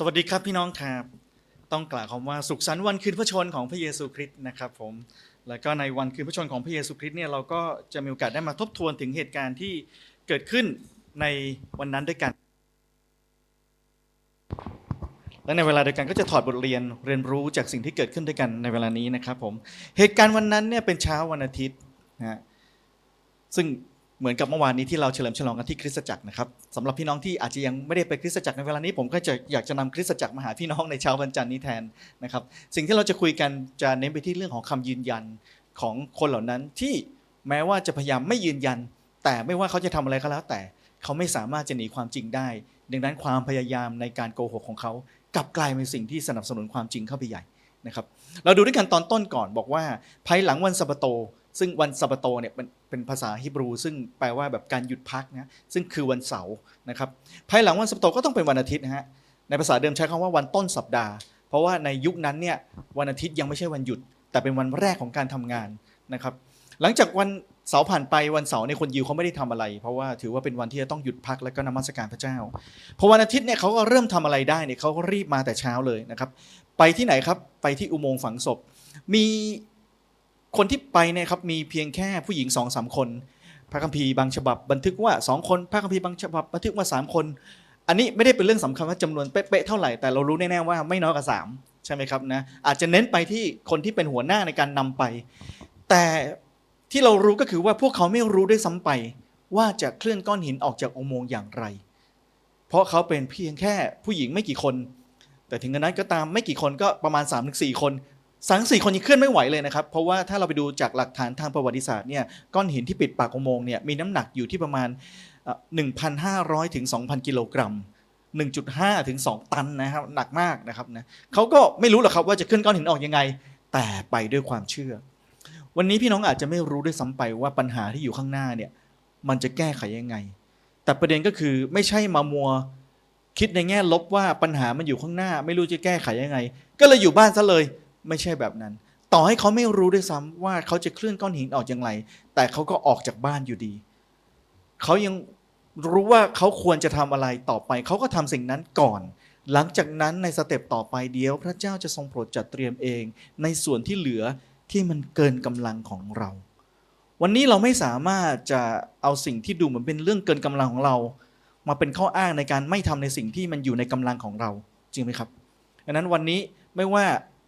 สวัสดีครับพี่น้องครับ ต้องกล่าวคำว่าสุขสันต์วันคืนพระชนของพระเยซูคริสต์นะครับผมแล้วก็ในวันคืนพระชนของพระเยซูคริสต์เนี่ยเราก็จะมีโอกาสได้มาทบทวนถึงเหตุการณ์ที่เกิดขึ้นในวันนั้นด้วยกัน และในเวลาเดียวกันก็จะถอดบทเรียนเรียนรู้จากสิ่งที่เกิดขึ้นด้วยกันในเวลานี้นะครับผมเหตุการณ์วันนั้นเนี่ยเป็นเช้าวันอาทิตย์นะฮะซึ่ง เหมือนกับเมื่อวานนี้ที่เราเฉลิมฉลองกันที่คริสตจักรนะครับสำหรับพี่น้องที่อาจจะยังไม่ได้ไปคริสตจักรในเวลานี้ผมก็จะอยากจะนำคริสตจักรมาหาพี่น้องในเช้าวันจันทร์นี้แทนนะครับ สิ่งที่เราจะคุยกันจะเน้นไปที่เรื่องของคำยืนยันของคนเหล่านั้นที่แม้ว่าจะพยายามไม่ยืนยัน แต่ไม่ว่าเขาจะทำอะไรก็แล้ว แต่เขาไม่สามารถจะหนีความจริงได้ ดังนั้นความพยายามในการโกหกของเขากลับกลายเป็นสิ่งที่สนับสนุนความจริงเข้าไปใหญ่นะครับ เราดูด้วยกันตอนต้นก่อนบอกว่าภายหลังวันสะบาโต ซึ่งวันสะบาโตเนี่ยเป็นเป็นภาษาฮิบรู ซึ่งแปลว่าแบบการหยุดพักนะซึ่งคือวันเสาร์นะครับภายหลังวันสะบาโตก็ต้องเป็นวันอาทิตย์นะฮะในภาษาเดิมใช้คำว่าวันต้นสัปดาห์ เพราะว่าในยุคนั้นเนี่ยวันอาทิตย์ยังไม่ใช่วันหยุด แต่เป็นวันแรกของการทำงานนะครับหลังจากวันเสาร์ผ่านไปวันเสาร์ในคนยิวเขาไม่ได้ทำอะไร เพราะว่าถือว่าเป็นวันที่จะต้องหยุดพักแล้วก็นมัสการพระเจ้าพอวันอาทิตย์เนี่ยเขาก็เริ่มทำอะไรได้เนี่ยเขาก็รีบมาแต่เช้าเลยนะครับไปที่ไหนครับไปที่อุโมงค์ฝังศพ มี คนที่ไปเนี่ยครับมีเพียงแค่ผู้หญิงสองสามคน พระคัมภีร์บางฉบับบันทึกว่าสองคน พระคัมภีร์บางฉบับบันทึกว่าสามคน อันนี้ไม่ได้เป็นเรื่องสำคัญว่าจำนวนเป๊ะๆเท่าไหร่แต่เรารู้แน่ๆว่าไม่น้อยกว่าสามใช่ไหมครับนะอาจจะเน้นไปที่คนที่เป็นหัวหน้าในการนำไป แต่ที่เรารู้ก็คือว่าพวกเขาไม่รู้ด้วยซ้ำไป ว่าจะเคลื่อนก้อนหินออกจากอุโมงค์อย่างไร เพราะเขาเป็นเพียงแค่ผู้หญิงไม่กี่คน แต่ถึงกระนั้นก็ตามไม่กี่คนก็ประมาณ3าถึงสคน สามสี่คนยังเคลื่อนไม่ไหวเลยนะครับ เพราะว่าถ้าเราไปดูจากหลักฐานทางประวัติศาสตร์เนี่ยก้อนหินที่ปิดปากอุโมงค์เนี่ยมีน้ำหนักอยู่ที่ประมาณเอ่อ1,500ถึง2,000 กิโลกรัม 1.5ถึง2 ตันนะครับหนักมากนะครับนะเขาก็ไม่รู้หรอกครับว่าจะเคลื่อนก้อนหินออกยังไง แต่ไปด้วยความเชื่อ วันนี้พี่น้องอาจจะไม่รู้ด้วยซ้ำไปว่าปัญหาที่อยู่ข้างหน้าเนี่ยมันจะแก้ไขยังไง แต่ประเด็นก็คือไม่ใช่มามัวคิดในแง่ลบว่าปัญหามันอยู่ข้างหน้า ไม่รู้จะแก้ไขยังไง ก็เลยอยู่บ้านซะเลย ไม่ใช่แบบนั้น ต่อให้เขาไม่รู้ด้วยซ้ำว่าเขาจะเคลื่อนก้อนหินออกอย่างไร แต่เขาก็ออกจากบ้านอยู่ดี เขายังรู้ว่าเขาควรจะทำอะไรต่อไป เขาก็ทำสิ่งนั้นก่อน หลังจากนั้นในสเต็ปต่อไปเดียว พระเจ้าจะทรงโปรดจัดเตรียมเอง ในส่วนที่เหลือที่มันเกินกำลังของเรา วันนี้เราไม่สามารถจะเอาสิ่งที่ดูเหมือนเป็นเรื่องเกินกำลังของเรา มาเป็นข้ออ้างในการไม่ทำในสิ่งที่มันอยู่ในกำลังของเรา จริงไหมครับดังนั้นวันนี้ไม่ว่า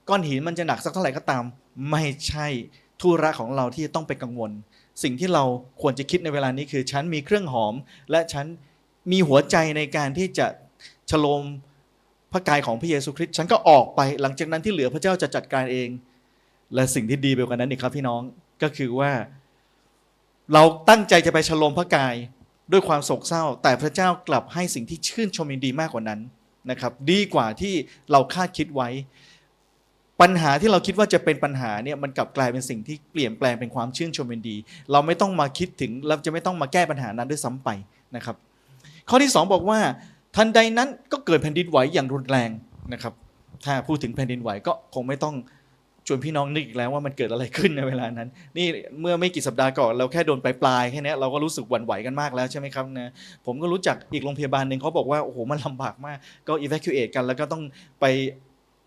ก้อนหินมันจะหนักสักเท่าไหร่ก็ตาม ไม่ใช่ธุระของเราที่จะต้องไปกังวล สิ่งที่เราควรจะคิดในเวลานี้คือฉันมีเครื่องหอม และฉันมีหัวใจในการที่จะฉโลมพระกายของพระเยซูคริสต์ฉันก็ออกไปหลังจากนั้นที่เหลือพระเจ้าจะจัดการเอง และสิ่งที่ดีไปกว่านั้นอีกครับพี่น้องก็คือว่า เราตั้งใจจะไปฉโลมพระกายด้วยความโศกเศร้า แต่พระเจ้ากลับให้สิ่งที่ชื่นชมยินดีมากกว่านั้นนะครับ ดีกว่าที่เราคาดคิดไว้ ปัญหาที่เราคิดว่าจะเป็นปัญหาเนี่ยมันกลับกลายเป็นสิ่งที่เปลี่ยนแปลงเป็นความชื่นชมยินดี เราไม่ต้องมาคิดถึงเราจะไม่ต้องมาแก้ปัญหานั้นด้วยซ้ำไปนะครับ ข้อที่ 2 บอกว่าทันใดนั้นก็เกิดแผ่นดินไหวอย่างรุนแรงนะครับ ถ้าพูดถึงแผ่นดินไหวก็คงไม่ต้องชวนพี่น้องนึกอีกแล้วว่ามันเกิดอะไรขึ้นในเวลานั้น นี่เมื่อไม่กี่สัปดาห์ก่อนเราแค่โดนปลายๆแค่นี้เราก็รู้สึกหวั่นไหวกันมากแล้วใช่ไหมครับนะผมก็รู้จักอีกโรงพยาบาลหนึ่งเขาบอกว่าโอ้โหมันลำบากมากก็ evacuate กันแล้วก็ต้องไป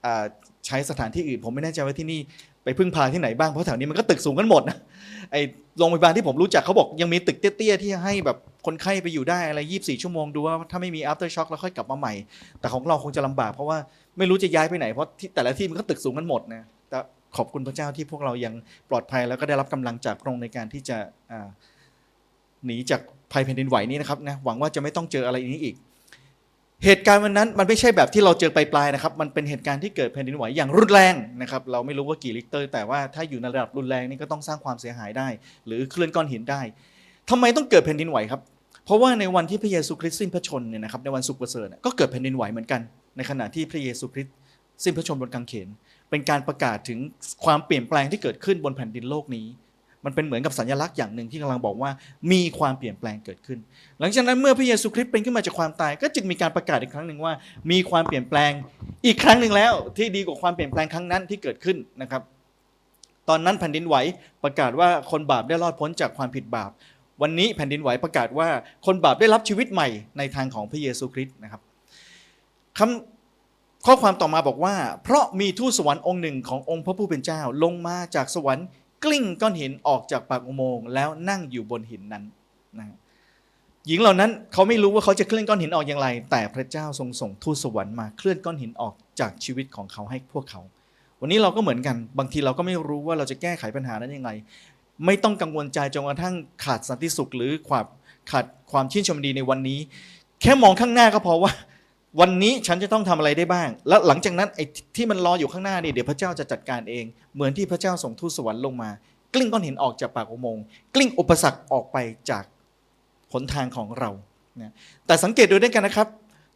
อ่า ใช้สถานที่อื่น ผมไม่แน่ใจว่าที่นี่ไปพึ่งพาที่ไหนบ้างเพราะแถวนี้มันก็ตึกสูงกันหมดนะไอโรงพยาบาลที่ผมรู้จักเขาบอกยังมีตึกเตี้ยๆที่ให้แบบคนไข้ไปอยู่ได้อะไร 24 ชั่วโมงดูว่าถ้าไม่มี after shock แล้วค่อยกลับมาใหม่ แต่ของเราคงจะลำบากเพราะว่าไม่รู้จะย้ายไปไหนเพราะที่แต่ละที่มันก็ตึกสูงกันหมดนะแต่ขอบคุณพระเจ้าที่พวกเรายังปลอดภัยแล้วก็ได้รับกำลังจากพระองค์ในการที่จะหนีจากภัยแผ่นดินไหวนี้นะครับนะหวังว่าจะไม่ต้องเจออะไรนี้อีก เหตุการณ์วันนั้นมันไม่ใช่แบบที่เราเจอปลายๆนะครับ มันเป็นเหตุการณ์ที่เกิดแผ่นดินไหวอย่างรุนแรงนะครับ เราไม่รู้ว่ากี่ลิกเตอร์ แต่ว่าถ้าอยู่ในระดับรุนแรงนี่ก็ต้องสร้างความเสียหายได้ หรือเคลื่อนก้อนหินได้ทำไมต้องเกิดแผ่นดินไหวครับ เพราะว่าในวันที่พระเยซูคริสต์สิ้นพระชนเนี่ยนะครับ ในวันสุขประเสริฐก็เกิดแผ่นดินไหวเหมือนกัน ในขณะที่พระเยซูคริสต์สิ้นพระชนบนกางเขน เป็นการประกาศถึงความเปลี่ยนแปลงที่เกิดขึ้นบนแผ่นดินโลกนี้ มันเป็นเหมือนกับสัญลักษณ์อย่างหนึ่งที่กำลังบอกว่า มีความเปลี่ยนแปลงเกิดขึ้น หลังจากนั้นเมื่อพระเยซูคริสต์เป็นขึ้นมาจากความตาย ก็จึงมีการประกาศอีกครั้งหนึ่งว่า มีความเปลี่ยนแปลงอีกครั้งหนึ่งแล้ว ที่ดีกว่าความเปลี่ยนแปลงครั้งนั้นที่เกิดขึ้นนะครับ ตอนนั้นแผ่นดินไหวประกาศว่าคนบาปได้รอดพ้นจากความผิดบาป วันนี้แผ่นดินไหวประกาศว่าคนบาปได้รับชีวิตใหม่ในทางของพระเยซูคริสต์นะครับคำข้อความต่อมาบอกว่า เพราะมีทูตสวรรค์องค์หนึ่งขององค์พระผู้เป็นเจ้าลงมาจากสวรรค์ กลิ้งก้อนหินออกจากปากอุโมงค์แล้วนั่งอยู่บนหินนั้นนะหญิงเหล่านั้นเขาไม่รู้ว่าเขาจะเคลื่อนก้อนหินออกอย่างไร แต่พระเจ้าทรงส่งทูตสวรรค์มาเคลื่อนก้อนหินออกจากชีวิตของเขาให้พวกเขา วันนี้เราก็เหมือนกันบางทีเราก็ไม่รู้ว่าเราจะแก้ไขปัญหานั้นยังไง ไม่ต้องกังวลใจจนกระทั่งขาดสันติสุขหรือความขาดความชื่นชมดีในวันนี้ แค่มองข้างหน้าก็พอว่า วันนี้ฉันจะต้องทำอะไรได้บ้าง แล้วหลังจากนั้นไอ้ที่มันรออยู่ข้างหน้านี่เดี๋ยวพระเจ้าจะจัดการเอง เหมือนที่พระเจ้าส่งทูตสวรรค์ลงมา กลิ้งก้อนหินออกจากปากอุโมงค์กลิ้งอุปสรรคออกไปจากหนทางของเรานะแต่สังเกตดูด้วยกันนะครับ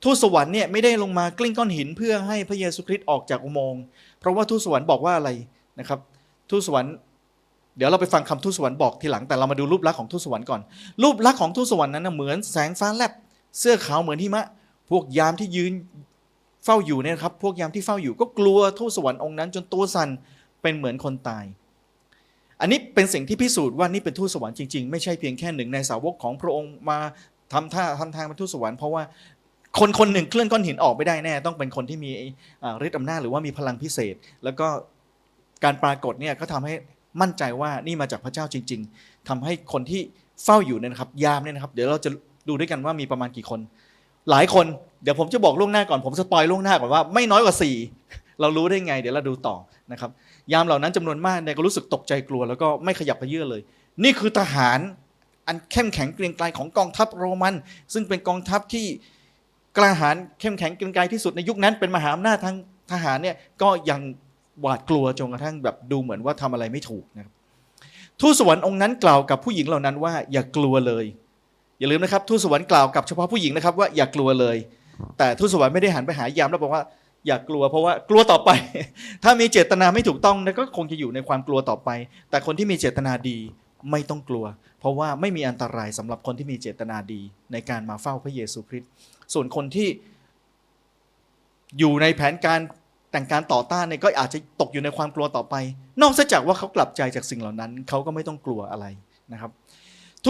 ทูตสวรรค์เนี่ยไม่ได้ลงมากลิ้งก้อนหินเพื่อให้พระเยซูคริสต์ออกจากอุโมงค์เพราะว่าทูตสวรรค์บอกว่าอะไรนะครับ ทูตสวรรค์เดี๋ยวเราไปฟังคำทูตสวรรค์บอกทีหลังแต่เรามาดูรูปลักษณ์ของทูตสวรรค์ก่อน รูปลักษณ์ของทูตสวรรค์นั้นนะเหมือนแสงฟ้าแลบเสื้อขาวเหมือนหิมะ พวกยามที่ยืนเฝ้าอยู่เนี่ยครับ พวกยามที่เฝ้าอยู่ก็กลัวทูตสวรรค์องค์นั้น จนตัวสั่นเป็นเหมือนคนตาย อันนี้เป็นสิ่งที่พิสูจน์ว่านี่เป็นทูตสวรรค์จริงๆ ไม่ใช่เพียงแค่หนึ่งในสาวกของพระองค์มาทำท่าทำทางเป็นทูตสวรรค์เพราะว่าคนคนหนึ่งเคลื่อนก้อนหินออกไม่ได้แน่ ต้องเป็นคนที่มีฤทธิ์อำนาจหรือว่ามีพลังพิเศษ แล้วก็การปรากฏเนี่ยก็ทำให้มั่นใจว่านี่มาจากพระเจ้าจริง ๆทำให้คนที่เฝ้าอยู่เนี่ยนะครับ ยามเนี่ยนะครับ เดี๋ยวเราจะดูด้วยกันว่ามีประมาณกี่คน หลายคนเดี๋ยวผมจะบอกล่วงหน้าก่อนผมสปอยล่วงหน้าก่อนว่าไม่น้อยกว่า 4 เรารู้ได้ไง เดี๋ยวเราดูต่อนะครับยามเหล่านั้นจำนวนมากเนี่ยก็รู้สึกตกใจกลัวแล้วก็ไม่ขยับขยื่นเลย นี่คือทหารอันเข้มแข็งเกรียงไกรของกองทัพโรมัน ซึ่งเป็นกองทัพที่กล้าหาญเข้มแข็งเกรียงไกรที่สุดในยุคนั้น เป็นมหาอำนาจทางทหารเนี่ยก็ยังหวาดกลัวจนกระทั่งแบบดูเหมือนว่าทำอะไรไม่ถูกนะครับทูตสวรรค์องค์นั้นกล่าวกับผู้หญิงเหล่านั้นว่าอย่ากลัวเลย อย่าลืมนะครับทูตสวรรค์กล่าวกับเฉพาะผู้หญิงนะครับว่าอย่ากลัวเลย แต่ทูตสวรรค์ไม่ได้หันไปหายามแล้วบอกว่าอย่ากลัวเพราะว่ากลัวต่อไป ถ้ามีเจตนาไม่ถูกต้องก็คงจะอยู่ในความกลัวต่อไป แต่คนที่มีเจตนาดีไม่ต้องกลัว เพราะว่าไม่มีอันตรายสำหรับคนที่มีเจตนาดีในการมาเฝ้าพระเยซูคริสต์ส่วนคนที่อยู่ในแผนการแต่งการต่อต้านเนี่ยก็อาจจะตกอยู่ในความกลัวต่อไป นอกจากว่าเขากลับใจจากสิ่งเหล่านั้น เขาก็ไม่ต้องกลัวอะไรนะครับ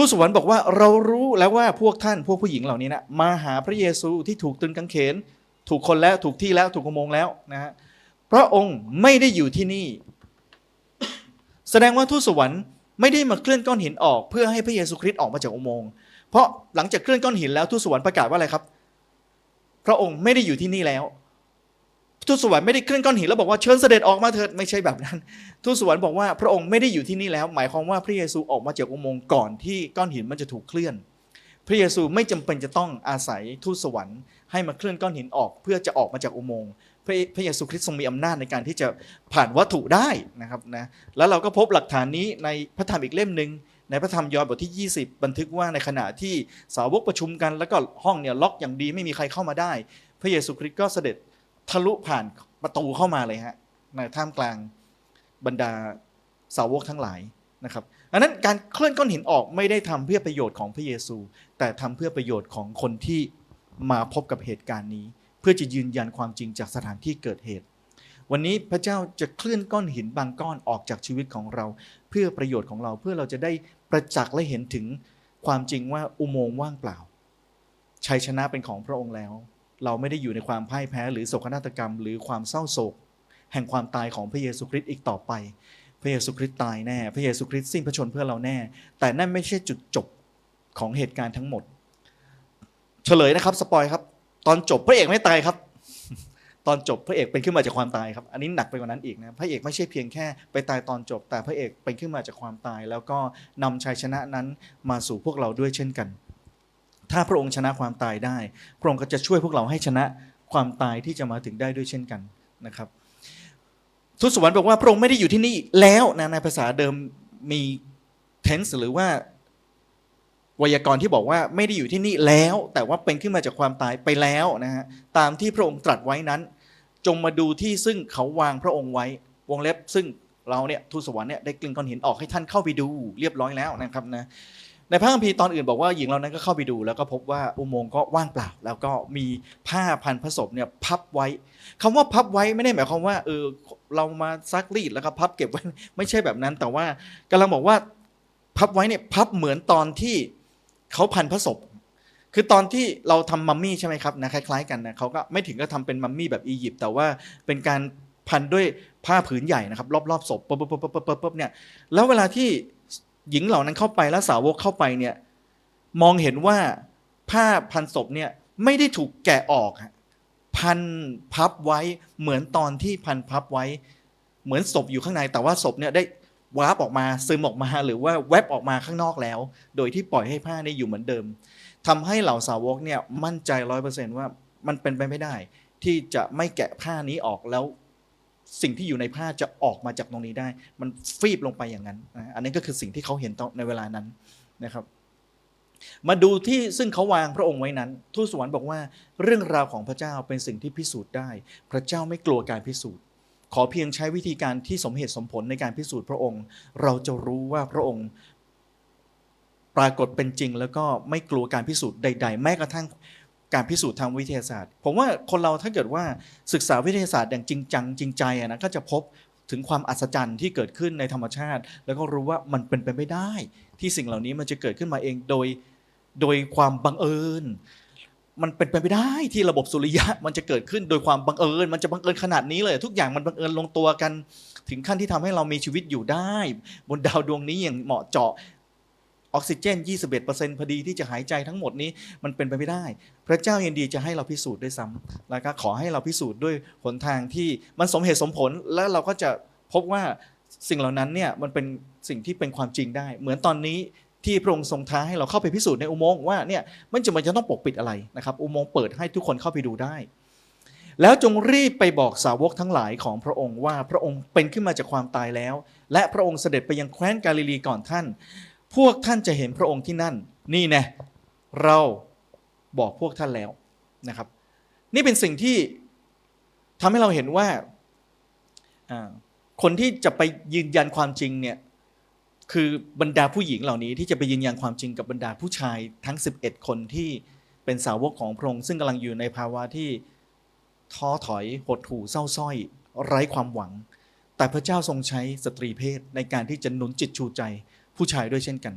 ทูตสวรรค์บอกว่าเรารู้แล้วว่าพวกท่านพวกผู้หญิงเหล่านี้นะมาหาพระเยซูที่ถูกตึงกางเขน ถูกคนแล้วถูกที่แล้วถูกขโมงแล้วนะฮะพระองค์ไม่ได้อยู่ที่นี่ แสดงว่าทูตสวรรค์ไม่ได้มาเคลื่อนก้อนหินออกเพื่อให้พระเยซูคริสต์ออกมาจากอุโมงค์เพราะหลังจากเคลื่อนก้อนหินแล้วทูตสวรรค์ประกาศว่าอะไรครับ พระองค์ไม่ได้อยู่ที่นี่แล้ว ทูตสวรรค์ไม่ได้เคลื่อนก้อนหินแล้วบอกว่าเชิญเสด็จออกมาเถิดไม่ใช่แบบนั้น ทูตสวรรค์บอกว่าพระองค์ไม่ได้อยู่ที่นี่แล้ว หมายความว่าพระเยซูออกมาจากอุโมงค์ก่อนที่ก้อนหินมันจะถูกเคลื่อน พระเยซูไม่จำเป็นจะต้องอาศัยทูตสวรรค์ให้มาเคลื่อนก้อนหินออก เพื่อจะออกมาจากอุโมงค์พระพระเยซูคริสต์ทรงมีอำนาจในการที่จะผ่านวัตถุได้นะครับนะแล้วเราก็พบหลักฐานนี้ในพระธรรมอีกเล่มหนึ่งในพระธรรมยอห์นบทที่ 20 บันทึกว่าในขณะที่สาวกประชุมกัน แล้วก็ห้องเนี่ยล็อกอย่างดีไม่มีใครเข้ามาได้ พระเยซูคริสต์ก็เสด็จ ทะลุผ่านประตูเข้ามาเลยฮะในท่ามกลางบรรดาสาวกทั้งหลายนะครับดังนั้นการเคลื่อนก้อนหินออกไม่ได้ทำเพื่อประโยชน์ของพระเยซู แต่ทำเพื่อประโยชน์ของคนที่มาพบกับเหตุการณ์นี้ เพื่อจะยืนยันความจริงจากสถานที่เกิดเหตุ วันนี้พระเจ้าจะเคลื่อนก้อนหินบางก้อนออกจากชีวิตของเรา เพื่อประโยชน์ของเราเพื่อเราจะได้ประจักษ์และเห็นถึงความจริงว่าอุโมงค์ว่างเปล่าชัยชนะเป็นของพระองค์แล้ว เราไม่ได้อยู่ในความพ่ายแพ้หรือโศกนาฏกรรม หรือความเศร้าโศก แห่งความตายของพระเยซูคริสต์อีกต่อไป พระเยซูคริสต์ตายแน่ พระเยซูคริสต์สิ้นพระชนเพื่อเราแน่ แต่นั่นไม่ใช่จุดจบของเหตุการณ์ทั้งหมด เฉลยนะครับสปอยครับ ตอนจบพระเอกไม่ตายครับ ตอนจบพระเอกเป็นขึ้นมาจากความตายครับ อันนี้หนักไปกว่านั้นอีกนะ พระเอกไม่ใช่เพียงแค่ไปตายตอนจบ แต่พระเอกเป็นขึ้นมาจากความตาย แล้วก็นำชัยชนะนั้นมาสู่พวกเราด้วยเช่นกัน ถ้าพระองค์ชนะความตายได้ พระองค์ก็จะช่วยพวกเราให้ชนะความตายที่จะมาถึงได้ด้วยเช่นกันนะครับทูตสวรรค์บอกว่าพระองค์ไม่ได้อยู่ที่นี่แล้วนะในภาษาเดิมมี tense หรือว่าไวยากรณ์ที่บอกว่าไม่ได้อยู่ที่นี่แล้ว แต่ว่าเป็นขึ้นมาจากความตายไปแล้วนะฮะตามที่พระองค์ตรัสไว้นั้น จงมาดูที่ซึ่งเขาวางพระองค์ไว้ วงเล็บซึ่งเราเนี่ยทูตสวรรค์เนี่ยได้กลิ่งก้อนหินออกให้ท่านเข้าไปดูเรียบร้อยแล้วนะครับนะ ในพระคัมภีร์ตอนอื่นบอกว่าหญิงเรานั้นก็เข้าไปดู แล้วก็พบว่าอุโมงค์ก็ว่างเปล่า แล้วก็มีผ้าพันพระศพเนี่ยพับไว้คำว่าพับไว้ไม่ได้หมายความว่าเออเรามาซักรีดแล้วก็พับเก็บไว้ไม่ใช่แบบนั้น แต่ว่ากำลังบอกว่าพับไว้เนี่ยพับเหมือนตอนที่เขาพันพระศพคือตอนที่เราทำมัมมี่ใช่ไหมครับนะคล้ายๆกันนะเขาก็ไม่ถึงก็ทำเป็นมัมมี่แบบอียิปต์แต่ว่าเป็นการพันด้วยผ้าผืนใหญ่นะครับ รอบๆศพปุ๊บปุ๊บปุ๊บปุ๊บปุ๊บปุ๊บเนี่ยแล้วเวลาที่ หญิงเหล่านั้นเข้าไปแล้วสาวกเข้าไปเนี่ยมองเห็นว่าผ้าพันศพเนี่ยไม่ได้ถูกแกะออก พันพับไว้เหมือนตอนที่พันพับไว้ เหมือนศพอยู่ข้างในแต่ว่าศพเนี่ยได้วาร์ปออกมาซึมออกมาหรือว่าแวบออกมาข้างนอกแล้ว โดยที่ปล่อยให้ผ้าเนี่ยอยู่เหมือนเดิมทำให้เหล่าสาวกเนี่ยมั่นใจร้อยเปอร์เซนต์ว่ามันเป็นไปไม่ได้ ที่จะไม่แกะผ้านี้ออกแล้ว สิ่งที่อยู่ในผ้าจะออกมาจากตรงนี้ได้ มันฟีบลงไปอย่างนั้นนะอันนี้ก็คือสิ่งที่เขาเห็นตอนในเวลานั้นนะครับ มาดูที่ซึ่งเขาวางพระองค์ไว้นั้นทูตสวรรค์บอกว่า เรื่องราวของพระเจ้าเป็นสิ่งที่พิสูจน์ได้ พระเจ้าไม่กลัวการพิสูจน์ ขอเพียงใช้วิธีการที่สมเหตุสมผลในการพิสูจน์พระองค์ เราจะรู้ว่าพระองค์ปรากฏเป็นจริง แล้วก็ไม่กลัวการพิสูจน์ใด ๆ แม้กระทั่ง การพิสูจน์ทางวิทยาศาสตร์ ผมว่าคนเราถ้าเกิดว่าศึกษาวิทยาศาสตร์อย่างจริงจังจริงใจนะก็จะพบถึงความอัศจรรย์ที่เกิดขึ้นในธรรมชาติ แล้วก็รู้ว่ามันเป็นไปไม่ได้ ที่สิ่งเหล่านี้มันจะเกิดขึ้นมาเองโดยโดยความบังเอิญ มันเป็นไปไม่ได้ที่ระบบสุริยะมันจะเกิดขึ้นโดยความบังเอิญ มันจะบังเอิญขนาดนี้เลย ทุกอย่างมันบังเอิญลงตัวกัน ถึงขั้นที่ทำให้เรามีชีวิตอยู่ได้ บนดาวดวงนี้อย่างเหมาะเจาะ ออกซิเจน 21%พอดีที่จะหายใจทั้งหมดนี้มันเป็นไปไม่ได้ พระเจ้ายินดีจะให้เราพิสูจน์ด้วยซ้ำแล้วก็ขอให้เราพิสูจน์ด้วยหนทางที่มันสมเหตุสมผลแล้วเราก็จะพบว่าสิ่งเหล่านั้นเนี่ยมันเป็นสิ่งที่เป็นความจริงได้ เหมือนตอนนี้ที่พระองค์ทรงท้าให้เราเข้าไปพิสูจน์ในอุโมงค์ว่าเนี่ยมันจะมันจะต้องปกปิดอะไรนะครับ อุโมงค์เปิดให้ทุกคนเข้าไปดูได้ แล้วจงรีบไปบอกสาวกทั้งหลายของพระองค์ว่าพระองค์เป็นขึ้นมาจากความตายแล้ว และพระองค์เสด็จไปยังแคว้นกาลิลีก่อนท่าน พวกท่านจะเห็นพระองค์ที่นั่น นี่แน่เราบอกพวกท่านแล้วนะครับ นี่เป็นสิ่งที่ทำให้เราเห็นว่าอ่าคนที่จะไปยืนยันความจริงเนี่ยคือบรรดาผู้หญิงเหล่านี้ที่จะไปยืนยันความจริงกับบรรดาผู้ชายทั้ง 11 คนที่เป็นสาวกของพระองค์ซึ่งกำลังอยู่ในภาวะที่ท้อถอยหดหู่เศร้าส้อย ไร้ความหวัง แต่พระเจ้าทรงใช้สตรีเพศในการที่จะหนุนจิตชูใจ ผู้ชายด้วยเช่นกัน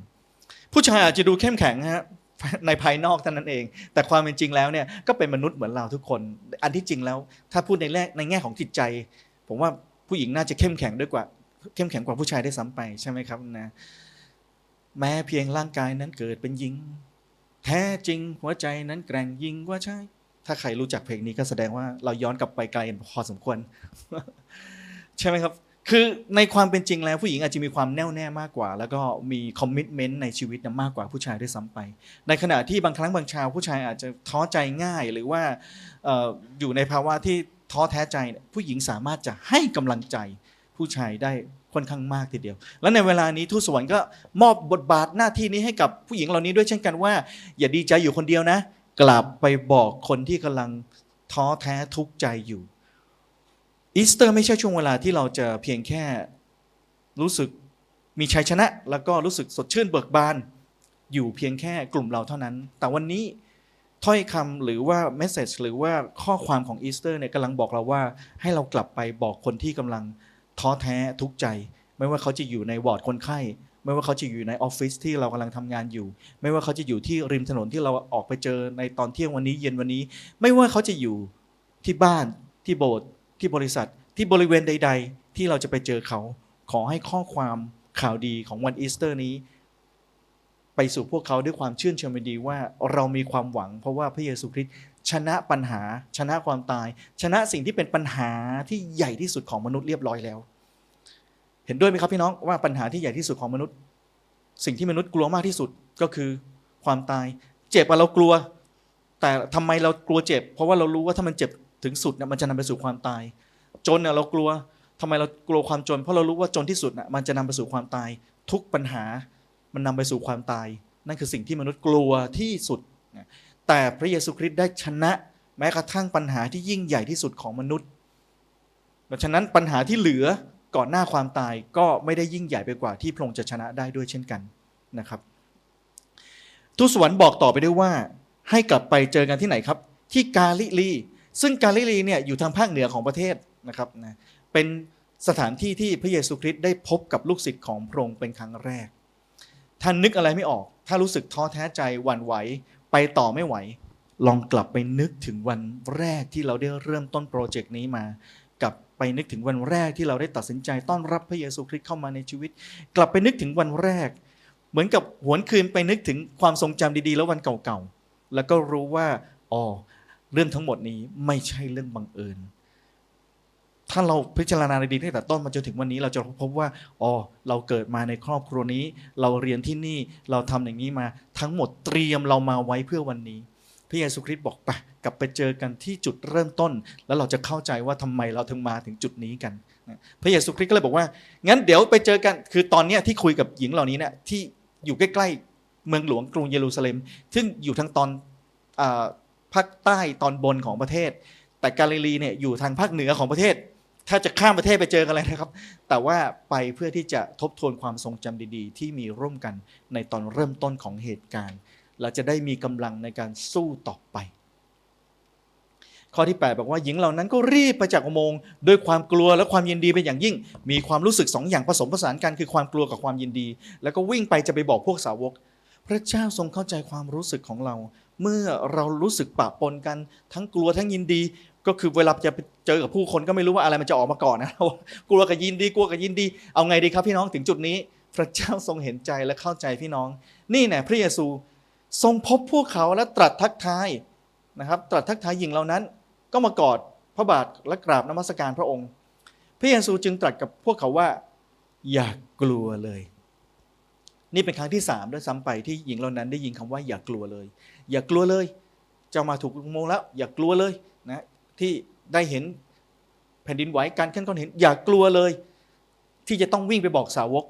ผู้ชายอาจจะดูเข้มแข็งฮะในภายนอกเท่านั้นเอง แต่ความเป็นจริงแล้วเนี่ยก็เป็นมนุษย์เหมือนเราทุกคน อันที่จริงแล้ว ถ้าพูดในแง่ในแง่ของจิตใจ ผมว่าผู้หญิงน่าจะเข้มแข็งด้วยกว่าเข้มแข็งกว่าผู้ชายได้ซ้ำไปใช่ไหมครับนะแม้เพียงร่างกายนั้นเกิดเป็นหญิง แท้จริงหัวใจนั้นแกร่งยิ่งกว่าใช่ถ้าใครรู้จักเพลงนี้ก็แสดงว่าเราย้อนกลับไปไกลพอสมควร ใช่ไหมครับ คือในความเป็นจริงแล้วผู้หญิงอาจจะมีความแน่วแน่มากกว่า แล้วก็มีคอมมิชเมนต์ในชีวิตนะมากกว่าผู้ชายด้วยซ้ำไป ในขณะที่บางครั้งบางชาวผู้ชายอาจจะท้อใจง่าย หรือว่าเอ่ออยู่ในภาวะที่ท้อแท้ใจเนี่ยผู้หญิงสามารถจะให้กำลังใจผู้ชายได้ค่อนข้างมากทีเดียว และในเวลานี้ทูตสวรรค์ก็มอบบทบาทหน้าที่นี้ให้กับผู้หญิงเหล่านี้ด้วยเช่นกันว่า อย่าดีใจอยู่คนเดียวนะ กลับไปบอกคนที่กำลังท้อแท้ทุกข์ใจอยู่ อีสเตอร์ไม่ใช่ช่วงเวลาที่เราจะเพียงแค่รู้สึกมีชัยชนะ แล้วก็รู้สึกสดชื่นเบิกบาน อยู่เพียงแค่กลุ่มเราเท่านั้น แต่วันนี้ถ้อยคำหรือว่าเมสเซจหรือว่าข้อความของอีสเตอร์เนี่ยกำลังบอกเราว่า ให้เรากลับไปบอกคนที่กำลังท้อแท้ทุกข์ใจ ไม่ว่าเขาจะอยู่ในวอร์ดคนไข้ไม่ว่าเขาจะอยู่ในออฟฟิศที่เรากำลังทำงานอยู่ ไม่ว่าเขาจะอยู่ที่ริมถนนที่เราออกไปเจอในตอนเที่ยงวันนี้เย็นวันนี้ ไม่ว่าเขาจะอยู่ที่บ้านที่โบสถ์ ที่บริษัทที่บริเวณใด ๆ ที่เราจะไปเจอเขา ขอให้ข้อความข่าวดีของวันอีสเตอร์นี้ ไปสู่พวกเขาด้วยความชื่นชมยินดีว่าเรามีความหวัง เพราะว่าพระเยซูคริสต์ชนะปัญหา ชนะความตาย ชนะสิ่งที่เป็นปัญหาที่ใหญ่ที่สุดของมนุษย์เรียบร้อยแล้ว เห็นด้วยไหมครับพี่น้องว่าปัญหาที่ใหญ่ที่สุดของมนุษย์ สิ่งที่มนุษย์กลัวมากที่สุดก็คือความตาย เจ็บอะเรากลัว แต่ทำไมเรากลัวเจ็บ เพราะว่าเรารู้ว่าถ้ามันเจ็บ ถึงสุดเนี่ยมันจะนำไปสู่ความตาย จนเนี่ยเรากลัวทำไมเรากลัวความจน เพราะเรารู้ว่าจนที่สุดน่ะมันจะนำไปสู่ความตาย ทุกปัญหามันนำไปสู่ความตาย นั่นคือสิ่งที่มนุษย์กลัวที่สุด แต่พระเยซูคริสต์ได้ชนะแม้กระทั่งปัญหาที่ยิ่งใหญ่ที่สุดของมนุษย์เพราะฉะนั้นปัญหาที่เหลือก่อนหน้าความตายก็ไม่ได้ยิ่งใหญ่ไปกว่าที่พระองค์จะชนะได้ด้วยเช่นกันนะครับทูตสวรรค์บอกต่อไปด้วยว่า ให้กลับไปเจอกันที่ไหนครับ ที่กาลิลี ซึ่งกาลิลีเนี่ยอยู่ทางภาคเหนือของประเทศนะครับนะเป็นสถานที่ที่พระเยซูคริสต์ได้พบกับลูกศิษย์ของพระองค์เป็นครั้งแรก ท่านนึกอะไรไม่ออก ถ้ารู้สึกท้อแท้ใจหวั่นไหวไปต่อไม่ไหว ลองกลับไปนึกถึงวันแรกที่เราได้เริ่มต้นโปรเจกต์นี้มา กลับไปนึกถึงวันแรกที่เราได้ตัดสินใจต้อนรับพระเยซูคริสต์เข้ามาในชีวิต กลับไปนึกถึงวันแรก เหมือนกับหวนคืนไปนึกถึงความทรงจำดีๆ แล้ววันเก่าๆแล้วก็รู้ว่าอ๋อ เรื่องทั้งหมดนี้ไม่ใช่เรื่องบังเอิญ ถ้าเราพิจารณาดีตั้งแต่ต้นมาจนถึงวันนี้ เราจะพบว่าอ๋อเราเกิดมาในครอบครัวนี้ เราเรียนที่นี่เราทำอย่างนี้มา ทั้งหมดเตรียมเรามาไว้เพื่อวันนี้พระเยซูคริสต์บอกไปกลับไปเจอกันที่จุดเริ่มต้น แล้วเราจะเข้าใจว่าทำไมเราถึงมาถึงจุดนี้กัน พระเยซูคริสต์ก็เลยบอกว่า งั้นเดี๋ยวไปเจอกัน คือตอนนี้ที่คุยกับหญิงเหล่านี้เนี่ยที่อยู่ใกล้ๆเมืองหลวงกรุงเยรูซาเล็ม ซึ่งอยู่ทางตอน ภาคใต้ตอนบนของประเทศ แต่กาลิลีเนี่ยอยู่ทางภาคเหนือของประเทศ ถ้าจะข้ามประเทศไปเจอกันเลยนะครับ แต่ว่าไปเพื่อที่จะทบทวนความทรงจำดีๆ ที่มีร่วมกันในตอนเริ่มต้นของเหตุการณ์ เราจะได้มีกำลังในการสู้ต่อไป ข้อที่ 8 บอกว่าหญิงเหล่านั้นก็รีบไปจากอุโมงค์ด้วยความกลัวและความยินดีเป็นอย่างยิ่ง มีความรู้สึกสองอย่างผสมผสานกันคือความกลัวกับความยินดี แล้วก็วิ่งไปจะไปบอกพวกสาวกพระเจ้าทรงเข้าใจความรู้สึกของเรา เมื่อเรารู้สึกปะปนกันทั้งกลัวทั้งยินดี ก็คือเวลาจะเจอกับผู้คนก็ไม่รู้ว่าอะไรมันจะออกมาก่อนนะกลัวกับยินดีกลัวกับยินดี เอาไงดีครับพี่น้องถึงจุดนี้ พระเจ้าทรงเห็นใจและเข้าใจพี่น้อง นี่แน่พระเยซูทรงพบพวกเขาและตรัสทักทายนะครับ ตรัสทักทายหญิงเหล่านั้น ก็มากอดพระบาทและกราบนมัสการพระองค์ พระเยซูจึงตรัสกับพวกเขาว่า อย่ากกลัวเลย นี่เป็นครั้งที่สามด้วยซ้ำไปที่หญิงเหล่านั้นได้ยินคำว่าอย่ากลัวเลย อย่ากลัวเลยจ้ามาถูกอุโมงค์แล้ว อย่ากลัวเลยนะที่ได้เห็นแผ่นดินไหวการเคลื่อนก้อนหินอย่ากลัวเลย ที่จะต้องวิ่งไปบอกสาวก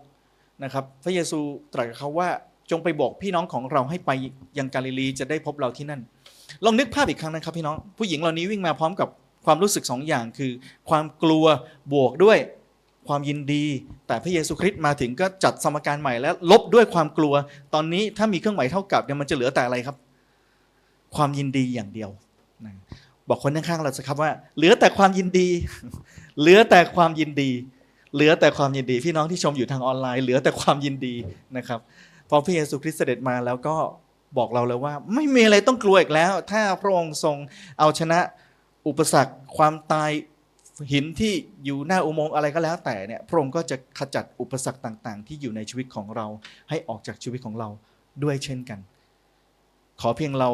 นะครับ พระเยซูตรัสกับเขาว่าจงไปบอกพี่น้องของเราให้ไปยังกาลิลีจะได้พบเราที่นั่น ลองนึกภาพอีกครั้งนะครับพี่น้องผู้หญิงเหล่านี้วิ่งมาพร้อมกับความรู้สึกสองอย่างคือ ความกลัวบวกด้วยความยินดี แต่พระเยซูคริสต์มาถึงก็จัดสมการใหม่และลบด้วยความกลัว ตอนนี้ถ้ามีเครื่องหมายเท่ากับเนี่ยมันจะเหลือแต่อะไรครับ ความยินดีอย่างเดียวนะบอกคนข้างๆเราสิครับว่า เหลือแต่ความยินดี เหลือแต่ความยินดี เหลือแต่ความยินดี พี่น้องที่ชมอยู่ทางออนไลน์ เหลือแต่ความยินดีนะครับพอพระเยซูคริสต์เสด็จมาแล้วก็บอกเราเลยว่า ไม่มีอะไรต้องกลัวอีกแล้ว ถ้าพระองค์ทรงเอาชนะอุปสรรคความตายหินที่อยู่หน้าอุโมงค์อะไรก็แล้วแต่เนี่ยพระองค์ก็จะขจัดอุปสรรคต่าง ๆ ที่อยู่ในชีวิตของเราให้ออกจากชีวิตของเราด้วยเช่นกัน ขอเพียงเรา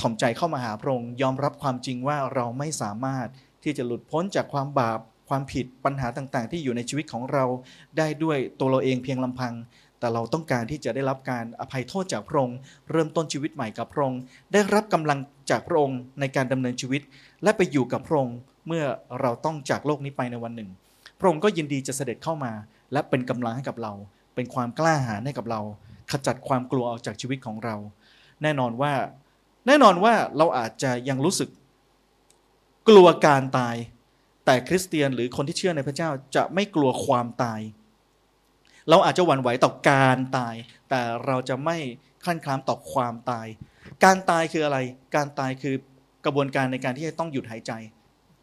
ถ่อมใจเข้ามาหาพระองค์ยอมรับความจริงว่าเราไม่สามารถที่จะหลุดพ้นจากความบาป ความผิดปัญหาต่างๆ ที่อยู่ในชีวิตของเราได้ด้วยตัวเราเองเพียงลำพัง แต่เราต้องการที่จะได้รับการอภัยโทษจากพระองค์เริ่มต้นชีวิตใหม่กับพระองค์ได้รับกำลังจากพระองค์ในการดำเนินชีวิต และไปอยู่กับพระองค์เมื่อเราต้องจากโลกนี้ไปในวันหนึ่ง พระองค์ก็ยินดีจะเสด็จเข้ามา และเป็นกำลังให้กับเรา เป็นความกล้าหาญให้กับเรา ขจัดความกลัวออกจากชีวิตของเรา แน่นอนว่า แน่นอนว่าเราอาจจะยังรู้สึกกลัวการตาย แต่คริสเตียนหรือคนที่เชื่อในพระเจ้าจะไม่กลัวความตาย เราอาจจะหวั่นไหวต่อการตาย แต่เราจะไม่คลั่นคล้ามต่อความตาย การตายคืออะไร การตายคือกระบวนการในการที่จะต้องหยุดหายใจ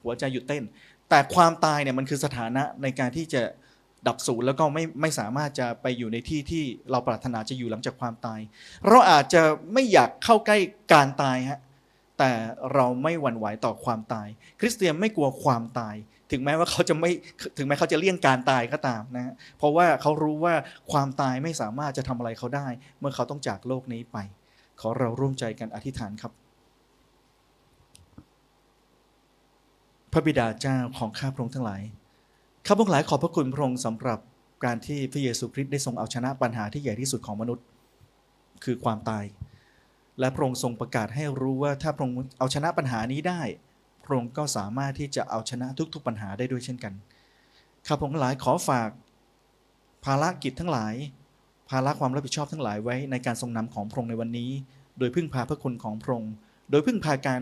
หัวใจหยุดเต้น แต่ความตายเนี่ยมันคือสถานะในการที่จะ ดับสูญแล้วก็ไม่ไม่สามารถจะไปอยู่ในที่ที่เราปรารถนาจะอยู่หลังจากความตาย เราอาจจะไม่อยากเข้าใกล้การตายฮะแต่เราไม่หวั่นไหวต่อความตาย คริสเตียนไม่กลัวความตาย ถึงแม้ว่าเขาจะไม่ถึงแม้เขาจะเลี่ยงการตายก็ตามนะฮะเพราะว่าเขารู้ว่าความตายไม่สามารถจะทำอะไรเขาได้ เมื่อเขาต้องจากโลกนี้ไป ขอเราร่วมใจกันอธิษฐานครับพระบิดาเจ้าของข้าพระองค์ทั้งหลาย ข้าพงค์หลายขอบพระคุณพระองค์สำหรับการที่พระเยซูคริสต์ได้ทรงเอาชนะปัญหาที่ใหญ่ที่สุดของมนุษย์ คือความตาย และพระองค์ทรงประกาศให้รู้ว่าถ้าพระองค์เอาชนะปัญหานี้ได้ พระองค์ก็สามารถที่จะเอาชนะทุกๆปัญหาได้ด้วยเช่นกันข้าพงค์หลายขอฝาก ภารกิจทั้งหลาย ภาระความรับผิดชอบทั้งหลายไว้ในการทรงนำของพระองค์ในวันนี้ โดยพึ่งพาพระคุณของพระองค์โดยพึ่งพาการ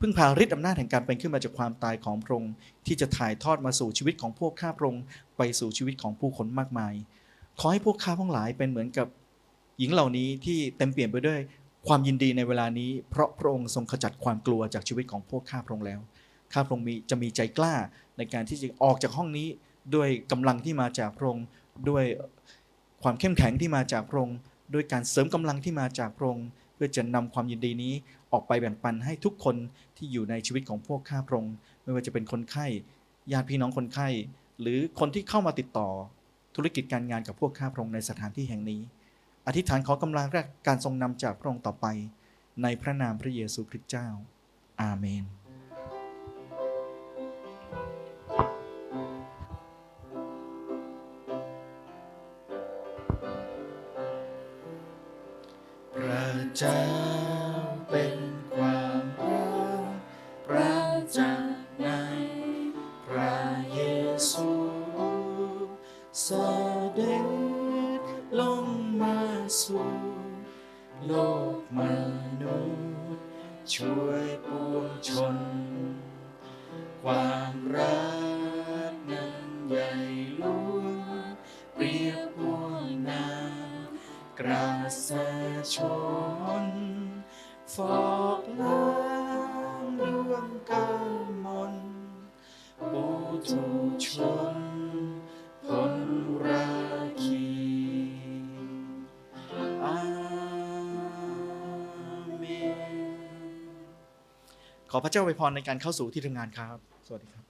พึ่งพาฤทธิ์อำนาจแห่งการเป็นขึ้นมาจากความตายของพระองค์ที่จะถ่ายทอดมาสู่ชีวิตของพวกข้าพระองค์ไปสู่ชีวิตของผู้คนมากมาย ขอให้พวกข้าทั้งหลายเป็นเหมือนกับหญิงเหล่านี้ที่เต็มเปลี่ยนไปด้วยความยินดีในเวลานี้ เพราะพระองค์ทรงขจัดความกลัวจากชีวิตของพวกข้าพระองค์แล้ว ข้าพระองค์มีจะมีใจกล้าในการที่จะออกจากห้องนี้ด้วยกำลังที่มาจากพระองค์ด้วยความเข้มแข็งที่มาจากพระองค์ด้วยการเสริมกำลังที่มาจากพระองค์เพื่อจะนำความยินดีนี้ ออกไปแบ่งปันให้ทุกคนที่อยู่ในชีวิตของพวกข้าพระองค์ไม่ว่าจะเป็นคนไข้ญาติพี่น้องคนไข้ หรือคนที่เข้ามาติดต่อธุรกิจการงานกับพวกข้าพระองค์ในสถานที่แห่งนี้ อธิษฐานขอกำลังแรกการทรงนำจากพระองค์ต่อไป ในพระนามพระเยซูคริสต์เจ้า อาเมนพระเจ้า ช่วยปวงชน ความรักนั้นใหญ่หลวงเปรียบห่วงน้ำกระแสชนฟอกล้างดวงกามนปูทุชน ขอพระเจ้าอวยพรในการเข้าสู่ที่ทำงานครับ สวัสดีครับ